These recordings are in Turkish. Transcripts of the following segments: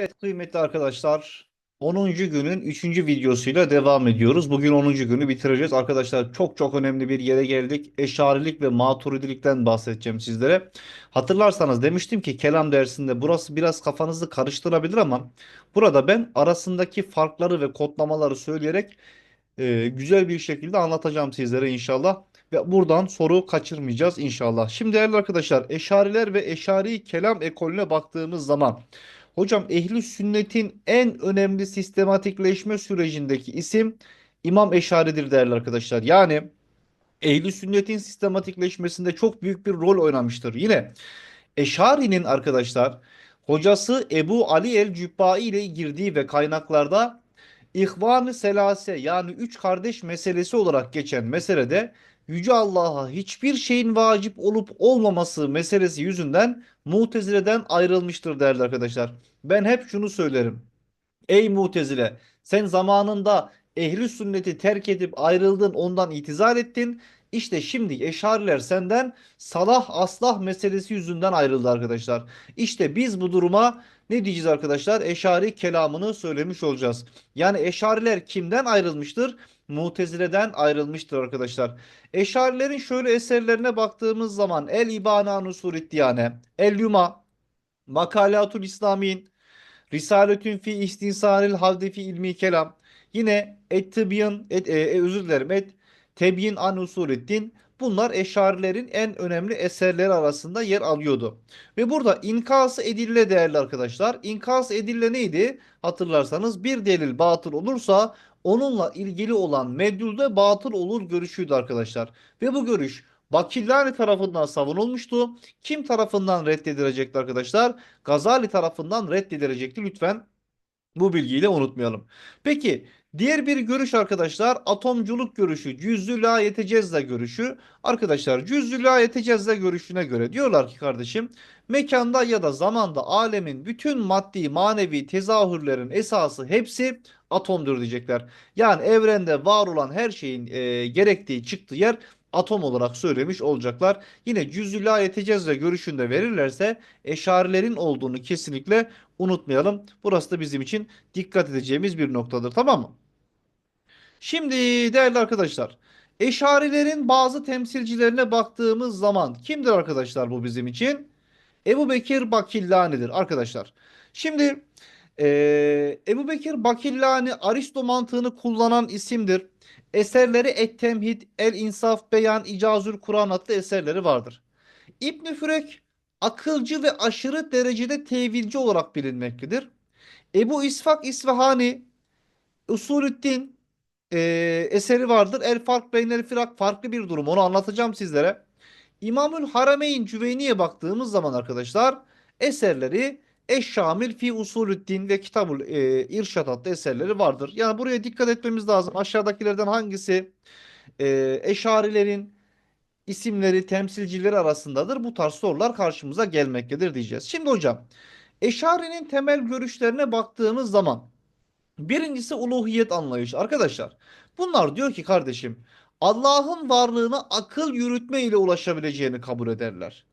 Evet kıymetli arkadaşlar 10. günün 3. videosuyla devam ediyoruz. Bugün 10. günü bitireceğiz. Arkadaşlar çok çok önemli bir yere geldik. Eşarilik ve maturidilikten bahsedeceğim sizlere. Hatırlarsanız demiştim ki kelam dersinde burası biraz kafanızı karıştırabilir ama burada ben arasındaki farkları ve kodlamaları söyleyerek e, güzel bir şekilde anlatacağım sizlere inşallah. Ve buradan soru kaçırmayacağız inşallah. Şimdi değerli arkadaşlar eşariler ve eşari kelam ekolüne baktığımız zaman Hocam ehli sünnetin en önemli sistematikleşme sürecindeki isim İmam Eşari'dir değerli arkadaşlar. Yani ehli sünnetin sistematikleşmesinde çok büyük bir rol oynamıştır. Yine Eşari'nin arkadaşlar hocası Ebu Ali el-Cübbai ile girdiği ve kaynaklarda İhvan-ı Selase yani üç kardeş meselesi olarak geçen meselede Yüce Allah'a hiçbir şeyin vacip olup olmaması meselesi yüzünden Mutezile'den ayrılmıştır değerli arkadaşlar. Ben hep şunu söylerim. Ey Mutezile sen zamanında ehli sünneti terk edip ayrıldın ondan itizal ettin. İşte şimdi Eşariler senden salah aslah meselesi yüzünden ayrıldı arkadaşlar. İşte biz bu duruma ne diyeceğiz arkadaşlar? Eşari kelamını söylemiş olacağız. Yani Eşariler kimden ayrılmıştır? Mutezile'den ayrılmıştır arkadaşlar. Eşarilerin şöyle eserlerine baktığımız zaman El İbana Nusurid Diyane, El Yuma, Makalatul İslamin, Risaletün fi İstinsanil Havdi fi ilmi kelam. Yine Et-Tibyan, et, e, e, özür dilerim, Et Tebyin an Usuleddin. Bunlar Eşarilerin en önemli eserleri arasında yer alıyordu. Ve burada inkas edille değerli arkadaşlar. İnkas edille neydi? Hatırlarsanız bir delil batıl olursa onunla ilgili olan medlulde batıl olur görüşüydü arkadaşlar. Ve bu görüş Bakillani tarafından savunulmuştu. Kim tarafından reddedilecekti arkadaşlar? Gazali tarafından reddedilecekti. Lütfen bu bilgiyi de unutmayalım. Peki diğer bir görüş arkadaşlar atomculuk görüşü, cüzdü la yetecezze görüşü. Arkadaşlar cüzdü la yetecezze görüşüne göre diyorlar ki kardeşim mekanda ya da zamanda alemin bütün maddi manevi tezahürlerin esası hepsi atomdur diyecekler. Yani evrende var olan her şeyin e, gerektiği çıktığı yer atom olarak söylemiş olacaklar. Yine cüzdü la yetecezze görüşünde verirlerse eşarilerin olduğunu kesinlikle unutmayalım. Burası da bizim için dikkat edeceğimiz bir noktadır. Tamam mı? Şimdi değerli arkadaşlar, Eşarilerin bazı temsilcilerine baktığımız zaman kimdir arkadaşlar bu bizim için? Ebu Bekir Bakillani'dir arkadaşlar. Şimdi eee Ebu Bekir Bakillani Aristo mantığını kullanan isimdir. Eserleri Et-Temhid, El-İnsaf, Beyan, İcazül Kur'an adlı eserleri vardır. İbn Fürek akılcı ve aşırı derecede tevilci olarak bilinmektedir. Ebu İshak İsfahani Usulüddin e, eseri vardır. El Fark Beynel Firak farklı bir durum. Onu anlatacağım sizlere. İmamül Harameyn Cüveyni'ye baktığımız zaman arkadaşlar eserleri Eşşamil fi Usulüddin ve Kitabul e, İrşad adlı eserleri vardır. Yani buraya dikkat etmemiz lazım. Aşağıdakilerden hangisi e, Eşarilerin isimleri, temsilcileri arasındadır. Bu tarz sorular karşımıza gelmektedir diyeceğiz. Şimdi hocam, Eşari'nin temel görüşlerine baktığımız zaman birincisi uluhiyet anlayışı. Arkadaşlar, bunlar diyor ki kardeşim, Allah'ın varlığına akıl yürütme ile ulaşabileceğini kabul ederler.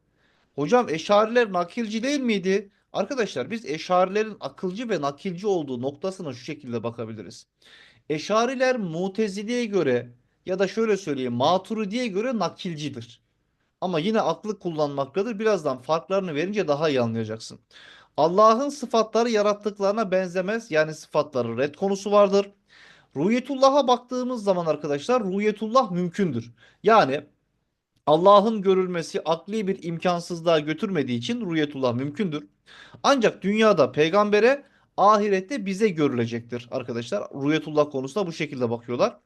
Hocam Eşariler nakilci değil miydi? Arkadaşlar biz Eşarilerin akılcı ve nakilci olduğu noktasına şu şekilde bakabiliriz. Eşariler Mutezile'ye göre ya da şöyle söyleyeyim Maturidi'ye göre nakilcidir. Ama yine aklı kullanmaktadır. Birazdan farklarını verince daha iyi anlayacaksın. Allah'ın sıfatları yarattıklarına benzemez. Yani sıfatları red konusu vardır. Ruhiyetullah'a baktığımız zaman arkadaşlar ruhiyetullah mümkündür. Yani Allah'ın görülmesi akli bir imkansızlığa götürmediği için ruhiyetullah mümkündür. Ancak dünyada peygambere ahirette bize görülecektir arkadaşlar. Ruhiyetullah konusuna bu şekilde bakıyorlar.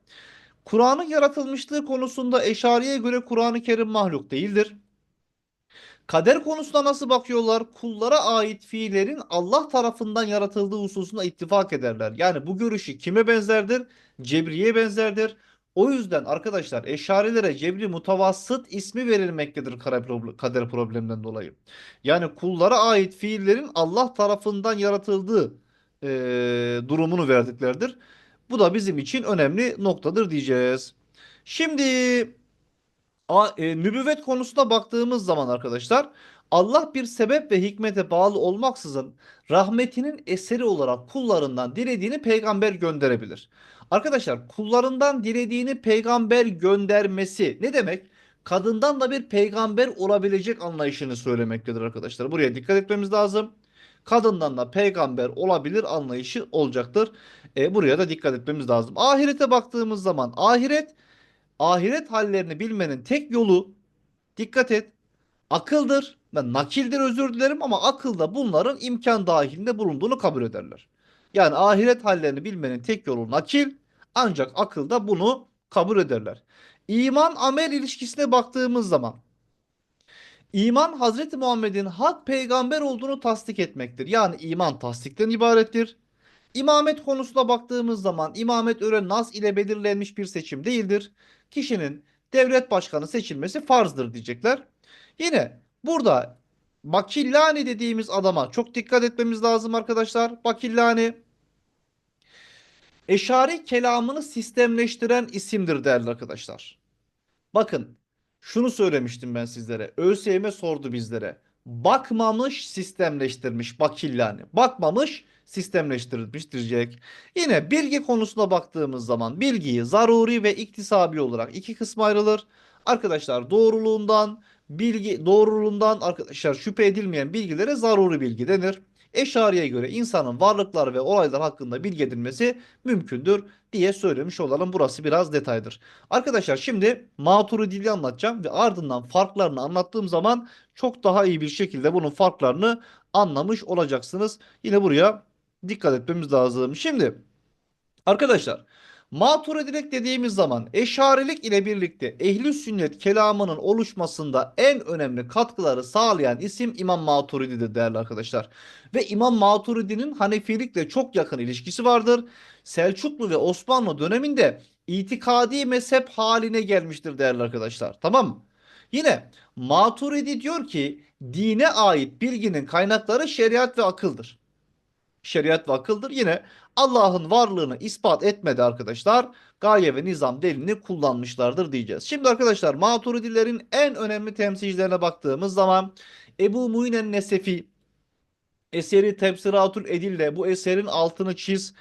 Kur'an'ın yaratılmışlığı konusunda Eşari'ye göre Kur'an-ı Kerim mahluk değildir. Kader konusuna nasıl bakıyorlar? Kullara ait fiillerin Allah tarafından yaratıldığı hususunda ittifak ederler. Yani bu görüşü kime benzerdir? Cebriye benzerdir. O yüzden arkadaşlar eşarilere cebri mutavassıt ismi verilmektedir kader probleminden dolayı. Yani kullara ait fiillerin Allah tarafından yaratıldığı e, durumunu verdiklerdir. Bu da bizim için önemli noktadır diyeceğiz. Şimdi a, e, nübüvvet konusuna baktığımız zaman arkadaşlar Allah bir sebep ve hikmete bağlı olmaksızın rahmetinin eseri olarak kullarından dilediğini peygamber gönderebilir. Arkadaşlar kullarından dilediğini peygamber göndermesi ne demek? Kadından da bir peygamber olabilecek anlayışını söylemektedir arkadaşlar. Buraya dikkat etmemiz lazım. Kadından da peygamber olabilir anlayışı olacaktır. E, buraya da dikkat etmemiz lazım. Ahirete baktığımız zaman ahiret ahiret hallerini bilmenin tek yolu dikkat et akıldır ve nakildir özür dilerim ama akılda bunların imkan dahilinde bulunduğunu kabul ederler. Yani ahiret hallerini bilmenin tek yolu nakil ancak akılda bunu kabul ederler. İman amel ilişkisine baktığımız zaman iman Hazreti Muhammed'in hak peygamber olduğunu tasdik etmektir. Yani iman tasdikten ibarettir. İmamet konusuna baktığımız zaman imamet öyle nas ile belirlenmiş bir seçim değildir. Kişinin devlet başkanı seçilmesi farzdır diyecekler. Yine burada Bakillani dediğimiz adama çok dikkat etmemiz lazım arkadaşlar. Bakillani Eşari kelamını sistemleştiren isimdir değerli arkadaşlar. Bakın şunu söylemiştim ben sizlere. ÖSYM sordu bizlere. Bakmamış sistemleştirmiş Bakillani. Bakmamış sistemleştirilmiş diyecek. Yine bilgi konusuna baktığımız zaman bilgiyi zaruri ve iktisabi olarak iki kısma ayrılır. Arkadaşlar doğruluğundan bilgi doğruluğundan arkadaşlar şüphe edilmeyen bilgilere zaruri bilgi denir. Eşariye göre insanın varlıklar ve olaylar hakkında bilgi edinmesi mümkündür diye söylemiş olalım. Burası biraz detaydır. Arkadaşlar şimdi Maturidi'yi anlatacağım ve ardından farklarını anlattığım zaman çok daha iyi bir şekilde bunun farklarını anlamış olacaksınız. Yine buraya dikkat etmemiz lazım. Şimdi arkadaşlar Maturidilik dediğimiz zaman eşarilik ile birlikte ehli sünnet kelamının oluşmasında en önemli katkıları sağlayan isim İmam Maturidi'dir değerli arkadaşlar. Ve İmam Maturidi'nin Hanefilikle çok yakın ilişkisi vardır. Selçuklu ve Osmanlı döneminde itikadi mezhep haline gelmiştir değerli arkadaşlar. Tamam? Yine Maturidi diyor ki dine ait bilginin kaynakları şeriat ve akıldır şeriat ve akıldır. Yine Allah'ın varlığını ispat etmedi arkadaşlar. Gaye ve nizam delilini kullanmışlardır diyeceğiz. Şimdi arkadaşlar Maturidilerin en önemli temsilcilerine baktığımız zaman Ebu Mu'inen Nesefi eseri Tebsiratül Edille bu eserin altını çiz.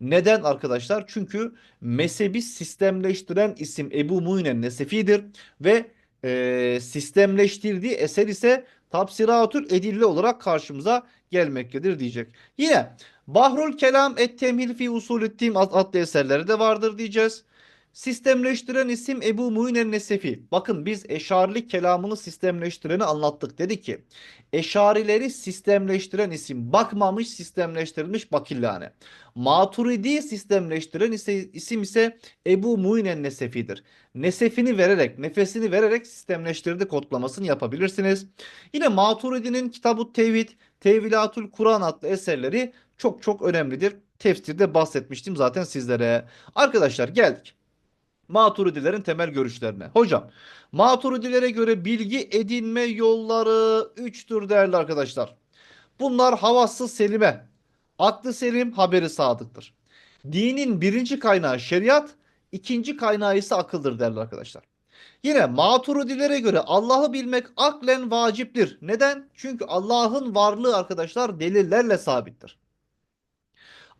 Neden arkadaşlar? Çünkü mezhebi sistemleştiren isim Ebu Mu'inen Nesefi'dir ve e, sistemleştirdiği eser ise Tafsiratül Edille olarak karşımıza gelmektedir diyecek. Yine Bahrul Kelam et Temhil fi Usulüddin adlı eserleri de vardır diyeceğiz. Sistemleştiren isim Ebu Mu'in Nesefi. Bakın biz eşarilik kelamını sistemleştireni anlattık. Dedi ki eşarileri sistemleştiren isim bakmamış sistemleştirilmiş Bakillane. Maturidi sistemleştiren isim ise Ebu Mu'in Nesefi'dir. Nesefini vererek, nefesini vererek sistemleştirdi kodlamasını yapabilirsiniz. Yine Maturidi'nin Kitab-ı Tevhid, Tevilatul Kur'an adlı eserleri çok çok önemlidir. Tefsirde bahsetmiştim zaten sizlere. Arkadaşlar geldik. Maturidilerin temel görüşlerine. Hocam, Maturidilere göre bilgi edinme yolları 3'tür değerli arkadaşlar. Bunlar havası selime, aklı selim, haberi sadıktır. Dinin birinci kaynağı şeriat, ikinci kaynağı ise akıldır değerli arkadaşlar. Yine Maturidilere göre Allah'ı bilmek aklen vaciptir. Neden? Çünkü Allah'ın varlığı arkadaşlar delillerle sabittir.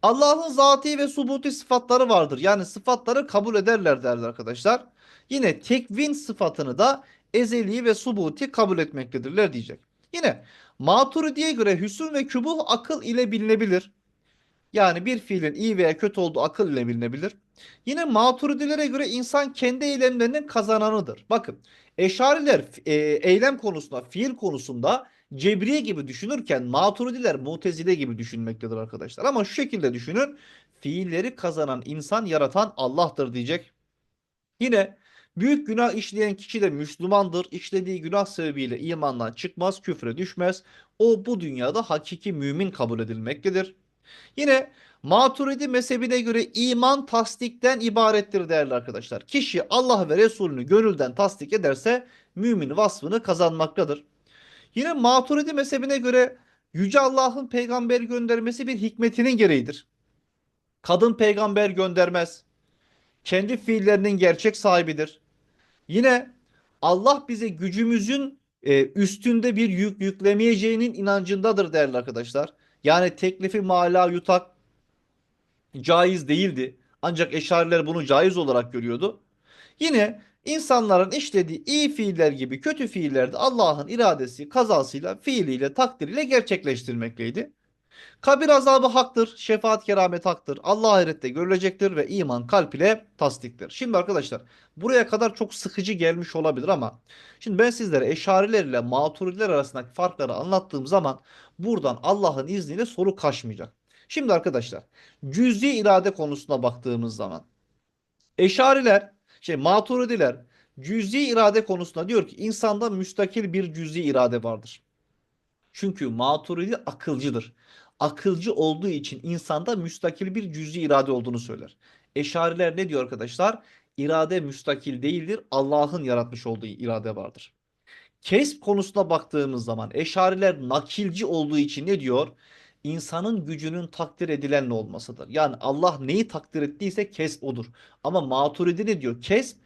Allah'ın zati ve subuti sıfatları vardır. Yani sıfatları kabul ederler derler arkadaşlar. Yine tekvin sıfatını da ezeli ve subuti kabul etmektedirler diyecek. Yine Maturidi'ye göre hüsn ve kübuh akıl ile bilinebilir. Yani bir fiilin iyi veya kötü olduğu akıl ile bilinebilir. Yine maturidilere göre insan kendi eylemlerinin kazananıdır. Bakın eşariler e, eylem konusunda, fiil konusunda Cebriye gibi düşünürken maturidiler mutezile gibi düşünmektedir arkadaşlar. Ama şu şekilde düşünün. Fiilleri kazanan insan yaratan Allah'tır diyecek. Yine büyük günah işleyen kişi de Müslümandır. İşlediği günah sebebiyle imandan çıkmaz, küfre düşmez. O bu dünyada hakiki mümin kabul edilmektedir. Yine Maturidi mezhebine göre iman tasdikten ibarettir değerli arkadaşlar. Kişi Allah ve Resulünü gönülden tasdik ederse mümin vasfını kazanmaktadır. Yine Maturidi mezhebine göre Yüce Allah'ın peygamber göndermesi bir hikmetinin gereğidir. Kadın peygamber göndermez. Kendi fiillerinin gerçek sahibidir. Yine Allah bize gücümüzün e, üstünde bir yük yüklemeyeceğinin inancındadır değerli arkadaşlar. Yani teklifi mala yutak caiz değildi. Ancak eşariler bunu caiz olarak görüyordu. Yine insanların işlediği iyi fiiller gibi kötü fiiller de Allah'ın iradesi, kazasıyla, fiiliyle, takdiriyle gerçekleştirmekteydi. Kabir azabı haktır, şefaat keramet haktır. Allah ahirette görülecektir ve iman kalp ile tasdiktir. Şimdi arkadaşlar buraya kadar çok sıkıcı gelmiş olabilir ama şimdi ben sizlere eşariler ile maturidiler arasındaki farkları anlattığım zaman buradan Allah'ın izniyle soru kaçmayacak. Şimdi arkadaşlar cüz'i irade konusuna baktığımız zaman eşariler şey maturidiler cüz'i irade konusunda diyor ki insanda müstakil bir cüz'i irade vardır. Çünkü Maturidi akılcıdır. Akılcı olduğu için insanda müstakil bir cüz'i irade olduğunu söyler. Eşariler ne diyor arkadaşlar? İrade müstakil değildir. Allah'ın yaratmış olduğu irade vardır. Kesp konusuna baktığımız zaman eşariler nakilci olduğu için ne diyor? İnsanın gücünün takdir edilenle olmasıdır. Yani Allah neyi takdir ettiyse kesp odur. Ama Maturidi ne diyor? Kesp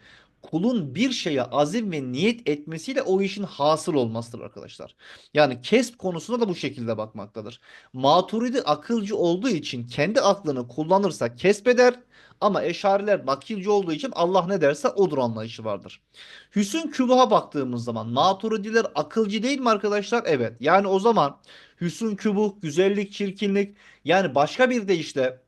kulun bir şeye azim ve niyet etmesiyle o işin hasıl olmasıdır arkadaşlar. Yani kesp konusuna da bu şekilde bakmaktadır. Maturidi akılcı olduğu için kendi aklını kullanırsa kesbeder ama eşariler nakilci olduğu için Allah ne derse odur anlayışı vardır. Hüsn kübuha baktığımız zaman maturidiler akılcı değil mi arkadaşlar? Evet. Yani o zaman hüsn kübuh, güzellik, çirkinlik yani başka bir deyişle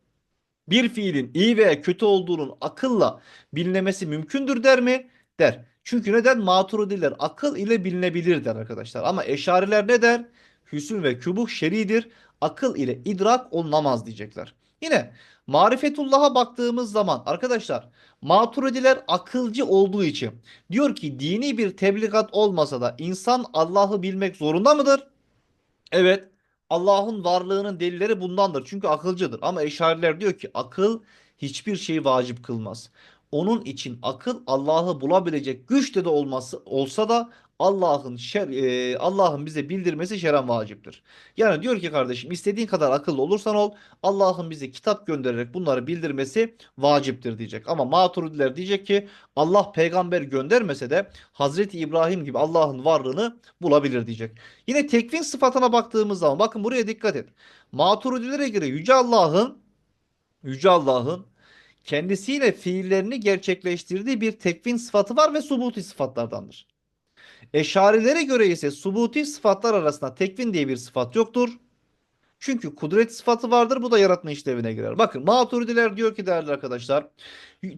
bir fiilin iyi veya kötü olduğunun akılla bilinemesi mümkündür der mi? Der. Çünkü neden? Maturidiler akıl ile bilinebilir der arkadaşlar. Ama eşariler ne der? Hüsn ve kübuh şeridir. Akıl ile idrak olunamaz diyecekler. Yine marifetullah'a baktığımız zaman arkadaşlar maturidiler akılcı olduğu için diyor ki dini bir tebligat olmasa da insan Allah'ı bilmek zorunda mıdır? Evet. Allah'ın varlığının delilleri bundandır. Çünkü akılcıdır. Ama eşariler diyor ki akıl hiçbir şeyi vacip kılmaz. Onun için akıl Allah'ı bulabilecek güçte de olması olsa da Allah'ın şer, e, Allah'ın bize bildirmesi şeren vaciptir. Yani diyor ki kardeşim istediğin kadar akıllı olursan ol Allah'ın bize kitap göndererek bunları bildirmesi vaciptir diyecek. Ama Maturidiler diyecek ki Allah peygamber göndermese de Hazreti İbrahim gibi Allah'ın varlığını bulabilir diyecek. Yine tekvin sıfatına baktığımız zaman bakın buraya dikkat et. Maturidilere göre Yüce Allah'ın Yüce Allah'ın kendisiyle fiillerini gerçekleştirdiği bir tekvin sıfatı var ve subuti sıfatlardandır. Eşarilere göre ise subuti sıfatlar arasında tekvin diye bir sıfat yoktur. Çünkü kudret sıfatı vardır. Bu da yaratma işlevine girer. Bakın Maturidiler diyor ki değerli arkadaşlar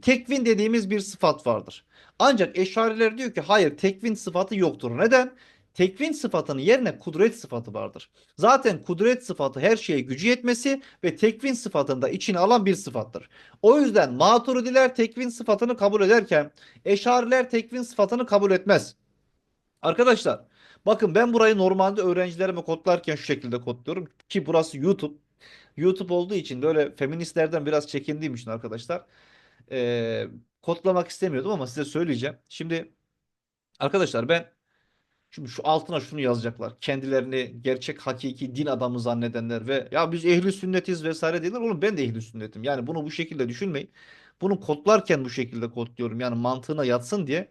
tekvin dediğimiz bir sıfat vardır. Ancak Eşariler diyor ki hayır tekvin sıfatı yoktur. Neden? Tekvin sıfatının yerine kudret sıfatı vardır. Zaten kudret sıfatı her şeye gücü yetmesi ve tekvin sıfatını da içine alan bir sıfattır. O yüzden Maturidiler tekvin sıfatını kabul ederken Eşariler tekvin sıfatını kabul etmez. Arkadaşlar bakın ben burayı normalde öğrencilerime kodlarken şu şekilde kodluyorum ki burası YouTube. YouTube olduğu için böyle feministlerden biraz çekindiğim için arkadaşlar eee, kodlamak istemiyordum ama size söyleyeceğim. Şimdi arkadaşlar ben Şimdi şu altına şunu yazacaklar. Kendilerini gerçek hakiki din adamı zannedenler ve ya biz ehli sünnetiz vesaire diyorlar. Oğlum ben de ehli sünnetim. Yani bunu bu şekilde düşünmeyin. Bunu kodlarken bu şekilde kodluyorum. Yani mantığına yatsın diye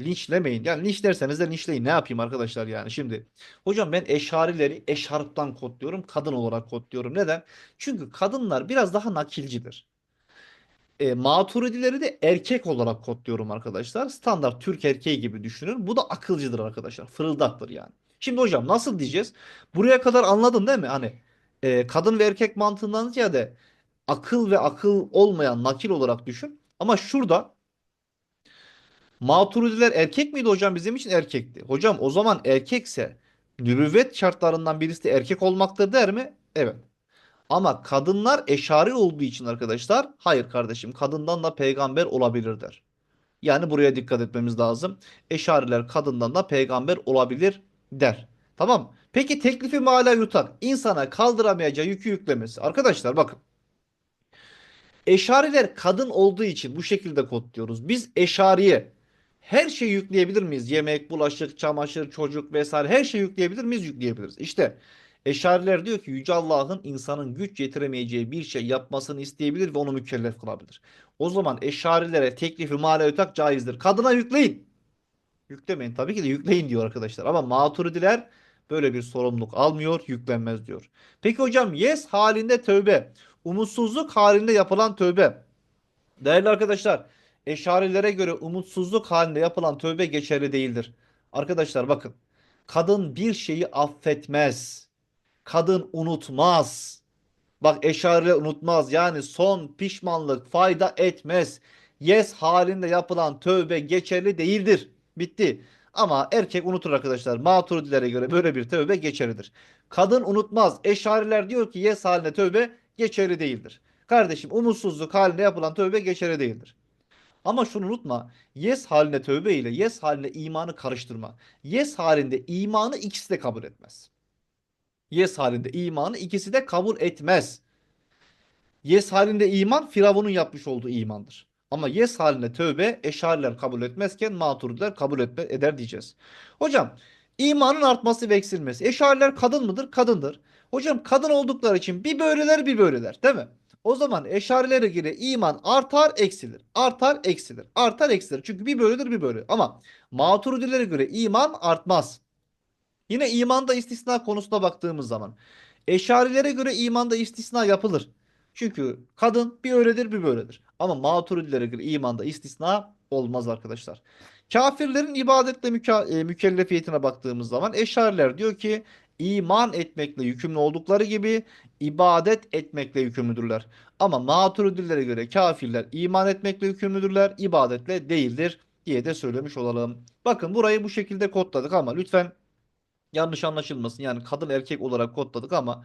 linçlemeyin. Yani linçlerseniz de linçleyin. Ne yapayım arkadaşlar yani şimdi. Hocam ben eşarileri eşarptan kodluyorum. Kadın olarak kodluyorum. Neden? Çünkü kadınlar biraz daha nakilcidir. E, maturidileri de erkek olarak kodluyorum arkadaşlar. Standart Türk erkeği gibi düşünün. Bu da akılcıdır arkadaşlar. Fırıldaktır yani. Şimdi hocam nasıl diyeceğiz? Buraya kadar anladın değil mi? Hani e, kadın ve erkek mantığından ziyade akıl ve akıl olmayan nakil olarak düşün. Ama şurada maturidiler erkek miydi hocam? Bizim için erkekti. Hocam o zaman erkekse nübüvvet şartlarından birisi de erkek olmaktır der mi? Evet. Ama kadınlar eşari olduğu için arkadaşlar hayır kardeşim kadından da peygamber olabilir der. Yani buraya dikkat etmemiz lazım. Eşariler kadından da peygamber olabilir der. Tamam. Peki teklifi mala yutak insana kaldıramayacağı yükü yüklemesi. Arkadaşlar bakın. Eşariler kadın olduğu için bu şekilde kodluyoruz. Biz eşariye her şeyi yükleyebilir miyiz? Yemek, bulaşık, çamaşır, çocuk vesaire her şeyi yükleyebilir miyiz? Yükleyebiliriz. İşte Eşariler diyor ki Yüce Allah'ın insanın güç yetiremeyeceği bir şey yapmasını isteyebilir ve onu mükellef kılabilir. O zaman eşarilere teklifi ötak caizdir. Kadına yükleyin. Yüklemeyin. Tabii ki de yükleyin diyor arkadaşlar. Ama maturidiler böyle bir sorumluluk almıyor, yüklenmez diyor. Peki hocam yes halinde tövbe, umutsuzluk halinde yapılan tövbe. Değerli arkadaşlar, eşarilere göre umutsuzluk halinde yapılan tövbe geçerli değildir. Arkadaşlar bakın, kadın bir şeyi affetmez. Kadın unutmaz. Bak eşare unutmaz. Yani son pişmanlık fayda etmez. Yes halinde yapılan tövbe geçerli değildir. Bitti. Ama erkek unutur arkadaşlar. Maturidilere göre böyle bir tövbe geçerlidir. Kadın unutmaz. Eşariler diyor ki yes halinde tövbe geçerli değildir. Kardeşim umutsuzluk halinde yapılan tövbe geçerli değildir. Ama şunu unutma. Yes halinde tövbe ile yes halinde imanı karıştırma. Yes halinde imanı ikisi de kabul etmez. Yes halinde imanı ikisi de kabul etmez. Yes halinde iman Firavun'un yapmış olduğu imandır. Ama yes halinde tövbe eşariler kabul etmezken maturidiler kabul etme, eder diyeceğiz. Hocam imanın artması ve eksilmesi. Eşariler kadın mıdır? Kadındır. Hocam kadın oldukları için bir böyleler bir böyleler değil mi? O zaman eşarilere göre iman artar eksilir. Artar eksilir. Artar eksilir. Çünkü bir böyledir bir böyle. Ama maturidilere göre iman artmaz. Yine imanda istisna konusuna baktığımız zaman Eşarilere göre imanda istisna yapılır. Çünkü kadın bir öyledir bir böyledir. Ama maturidilere göre imanda istisna olmaz arkadaşlar. Kafirlerin ibadetle müka- e, mükellefiyetine baktığımız zaman eşariler diyor ki iman etmekle yükümlü oldukları gibi ibadet etmekle yükümlüdürler. Ama maturidilere göre kafirler iman etmekle yükümlüdürler, ibadetle değildir diye de söylemiş olalım. Bakın burayı bu şekilde kodladık ama lütfen yanlış anlaşılmasın. Yani kadın erkek olarak kodladık ama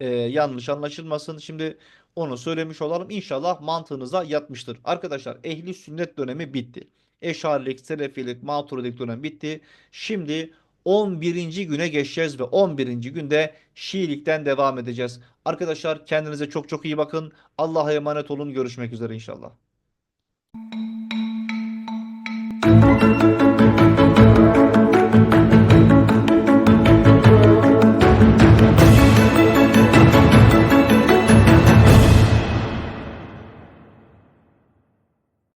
e, yanlış anlaşılmasın. Şimdi onu söylemiş olalım. İnşallah mantığınıza yatmıştır. Arkadaşlar ehli sünnet dönemi bitti. Eşarilik, selefilik, maturidilik dönemi bitti. Şimdi 11. güne geçeceğiz ve 11. günde Şiilikten devam edeceğiz. Arkadaşlar kendinize çok çok iyi bakın. Allah'a emanet olun. Görüşmek üzere inşallah.